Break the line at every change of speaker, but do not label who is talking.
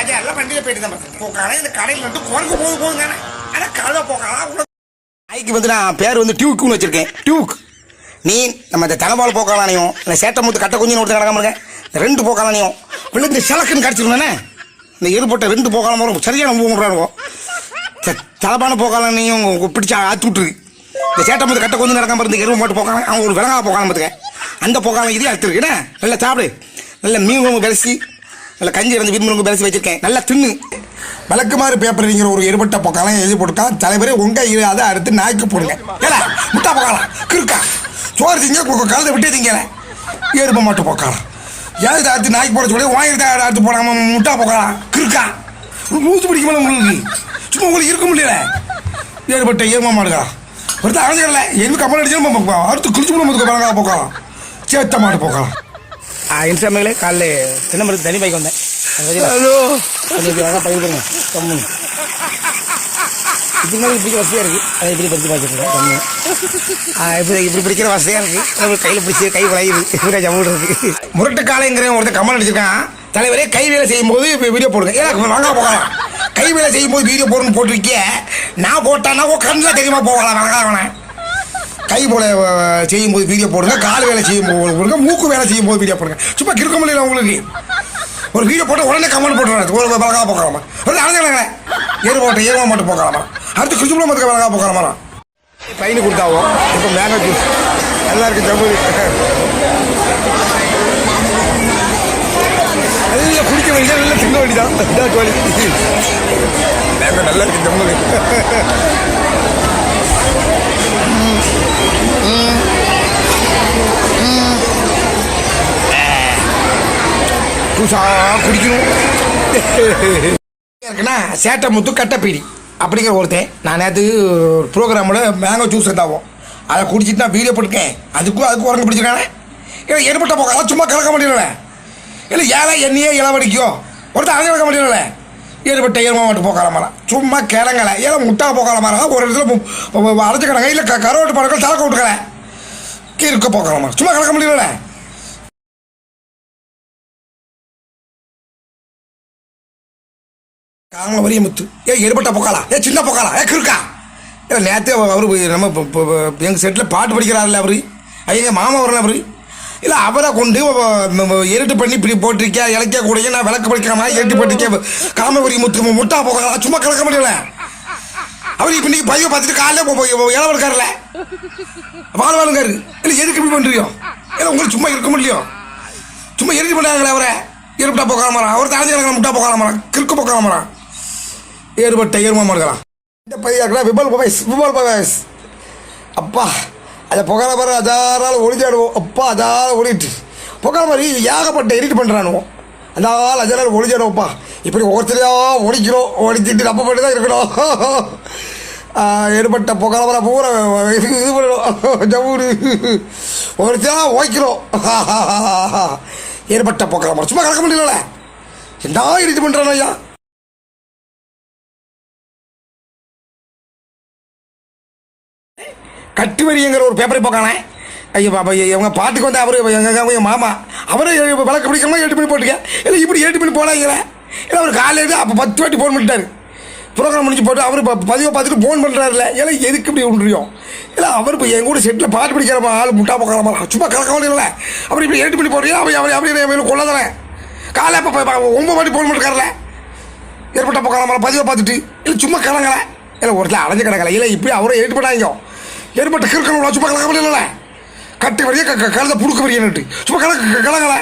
ராஜா எல்லாம் வண்டியில் போயிட்டு தான் போக்கான இந்த கடையில் வந்து குறைக்க போக போகுங்க ஆனால் கழுத போக்கலாம் நாய்க்கு வந்து நான் பேர் வந்து டியூக்குன்னு வச்சிருக்கேன். டியூக். நீ நம்ம இந்த தலைபால் போக்காளானையும் இல்லை சேட்டை முத்து கட்ட கொஞ்சம் ஒருத்தர் நடக்காம இருக்கேன் இந்த ரெண்டு போக்காளானையும் விழுந்து சிலக்குன்னு கடிச்சிருந்தானே இந்த ஏற்பட்ட ரெண்டு போக்காலம் வரும் சரியான மூணுறாருவோ தலைபான போக்காளானையும் பிடிச்சா ஆத்து விட்டுரு இந்த சேட்டை முத்து கட்ட கொஞ்சம் நடக்காம இருந்து எருவு போட்டு போக்காlan அவன் ஒரு விலங்கா போக்காலம் பார்த்துக்க. அந்த போக்காலம் இதே அழுத்துருக்குண்ணே நல்லா சாப்பிடு. நல்ல மீன் குழம்பு நல்ல கஞ்சி வந்து விரும்புறவங்க பேசி வச்சிருக்கேன். நல்லா தின்னு. விளக்குமாறு பேப்பர்ங்கிற ஒரு எருபட்ட பக்கம் எழுதி போட்டுக்கா தலைவரே உங்க இல்லாத அதை அடுத்து நாய்க்கு போடுங்க. ஏடா முட்டா போக்கலாம் கிறுக்கா. சோறு திங்க கலந்து விட்டே திங்க எருப்ப மாட்டு போக்கலாம் ஏது அடுத்து நாய்க்கு போட சொல்லி வாங்கிட்டு அடுத்து போடாம முட்டா போக்கலாம் கிறுக்கா. மூச்சு பிடிக்க உங்களுக்கு. சும்மா உங்களுக்கு இருக்க முடியல. ஏற்பட்ட ஏமா மாடுகா. ஒருத்தர் அரைஞ்சிடல எதுவும் கப்பல் அடிச்சாலும் அடுத்து குளிச்சு முடியும் பழங்கா போக்கலாம் சேத்த மாட்டு போக்கலாம் இன்ஸ்டாமேலே காலைல சின்னமரத்து தனி பைக் வந்தேன். ஹலோ. கொஞ்சம் பயிர் பண்ணுங்க. கம்முன்னு இதுக்கு மேலே இப்படி வசதியாக இருக்குது அதை இப்படி பறித்து பார்த்துருக்கேன் கம்மு. இப்படி இப்படி பிடிக்கிற வசதியாக இருக்குது கையில் பிடிச்சி கை விளையுது இப்படி ஜம்மு இருக்கு முரட்டு காலைங்கிற ஒருத்தர் கமல் அடிச்சிருக்கான். தலைவரே கை வேலை செய்யும் போது வீடியோ போடுங்க. ஏன்னா வாங்க போகலாம் கை வேலை செய்யும் போது வீடியோ போடணும்னு போட்டிருக்கே நான் போட்டானா ஓ கண்ணில் தெரியுமா போகலாம் வணங்காவனே கை போல செய்யும் போது வீடியோ போடுங்க கால் வேலை செய்யும் போது போடுங்க மூக்கு வேலை செய்யும் போது வீடியோ போடுங்க. சும்மா கிறுக்க முடியல உங்களுக்கு. ஒரு வீடியோ போட்டு உடனே கமெண்ட் போட்டுறாங்க ஒரு பழகா போக்கலாமா ஒரு அழைஞ்சாங்களே ஏறு போட்ட ஏறுவா மட்டும் போக்கலாமா அடுத்து கிருஷ்ணபுரம் மதத்துக்கு பழகா போக்கலாமா பையனு கொடுத்தாவோ? இப்போ மேங்கோ ஜூஸ் எல்லாருக்கும் இருக்கு நல்லா அது இல்லை குடிக்க வேண்டியது இல்லை திங்க வேண்டியதான் தான் குவாலிட்டி மேங்கோ நல்லா இருக்கு ஜம்மு புதுசா குடிக்கணும். இருக்குன்னா சேட்டை முத்து கட்டப்பீடி. அப்படிங்கிற ஒருத்தன். நான் நேற்று ப்ரோக்ராமில் மேங்கோ ஜூஸ் இருந்தாவோம் அதை குடிச்சிட்டு நான் வீடியோ போட்டுருக்கேன். அதுக்கும் அதுக்கும் உரங்க பிடிச்சிருக்கானே. இல்லை ஏற்பட்ட போக? சும்மா கலக்க மாட்டேங்கிறேன் இல்லை ஏழை என்னையே இளவடிக்கும் ஒருத்தர் அதை கலக்க முடியல ஏற்பட்ட ஏர்மா மட்டும் போக்கால மரம் சும்மா கிழங்கலை ஏழை முட்டா போக்கால மரம் ஒரு இடத்துல அரைச்ச கிடங்க இல்லை கரோட்டு பழக்கம் தலக்க விட்டுக்கல இருக்க போக்கால மரம் சும்மா கலக்க முடியல காம வரிய முத்து ஏ எடுபட்ட பொக்காலா ஏ சின்ன பொக்காலா ஏ கிருக்கா. ஏ நேற்றே அவர் நம்ம எங்கள் செட்டில் பாட்டு படிக்கிறாருல்ல அவர்? எங்கள் மாமா வரல அவரு? இல்லை அவரை கொண்டு எருட்டு பண்ணி இப்படி போட்டிருக்கியா? இலக்கிய கூடிய நான் விளக்கு படிக்காம இருட்டு போட்டிருக்கேன் காமவரி முத்து முட்டா போகலாம் சும்மா கலக்க முடியல. அவர் இப்போ இன்னைக்கு பையன் பார்த்துட்டு காலையில் இளவு இருக்காருல்ல? வாழ்வாளுங்காரு இல்லை எதுக்கு இப்படி பண்ணுறியோ இல்லை உங்களுக்கு சும்மா இருக்க முடியும் சும்மா எரிஞ்சு பண்ணாங்களே அவரை? இருப்பிட்டா போக்காம அவர் தாழ்ந்து முட்டா போக்காம கிறுக்கு போக்காம ஏறுபட்ட ஏறுமா மாடுகளா இந்த பையாக்கடா விபல் பவைஸ் விபல் பவேஸ். அப்பா அதை புகழ பாரு அதாரால் ஒளிஞ்சாடுவோம் அப்பா அதால் ஒளிட்டு புகழ மாதிரி ஏகப்பட்ட எடிட் பண்ணுறானுவோம் அதால் அதால் ஒளிஞ்சாடுவோம்ப்பா இப்படி ஒவ்வொருத்தரையா ஒழிக்கிறோம் ஒழிச்சிட்டு நம்ம மட்டும் தான் இருக்கணும். ஏற்பட்ட புகழ வர பூரா இது பண்ணணும். ஜவுரு. ஒருத்தரா ஓய்க்கிறோம் ஏற்பட்ட புகழ மரம் சும்மா கலக்க முடியல என்ன எடிட் பண்ணுறானோ ஐயா? கட்டுவரிங்கிற ஒரு பேப்பரை போக்கானே ஐயோ பாப்பா இவங்க பாட்டுக்கு வந்து அவர் எங்கள் மாமா அவரே விளக்கு பிடிக்கணும்னா எட்டு பண்ணி போட்டுக்க. இல்லை இப்படி எட்டு பண்ணி போனாங்களே இல்லை அவர் காலையில் அப்போ பத்து வாட்டி ஃபோன் பண்ணிட்டார். ப்ரோக்ராம் முடிச்சு போட்டு அவர் பதிவாக பதிவை பார்த்துட்டு ஃபோன் பண்ணுறாருல ஏன்னா எதுக்கு இப்படி ஒன்றியும் இல்லை அவர் இப்போ என் கூட செட்டில் பாட்டு பிடிக்கிற ஆள் முட்டா போக்கலாமா சும்மா கலக்க இல்லை அப்படி இப்படி எட்டு பண்ணி போடுறியா அவன் அப்படி அப்படி என் கொள்ளதானே காலை அப்போ ஒம்பது வாட்டி ஃபோன் பண்ணிருக்காருல ஏற்பட்ட போக்கலாமா பதிவை பார்த்துட்டு. இல்லை சும்மா கலங்கலை. இல்லை ஒருத்தர் அலைஞ்சு கிடக்கல. இல்லை இப்படி அவரை ஏட்டு பண்ணாங்க ஏற்பட்ட கிறுக்கணும் சும்மா கலக்க முடியல கட்டு வரைய கழுத புடுக்க வரையே சும்மா கலக்க கலங்கலை.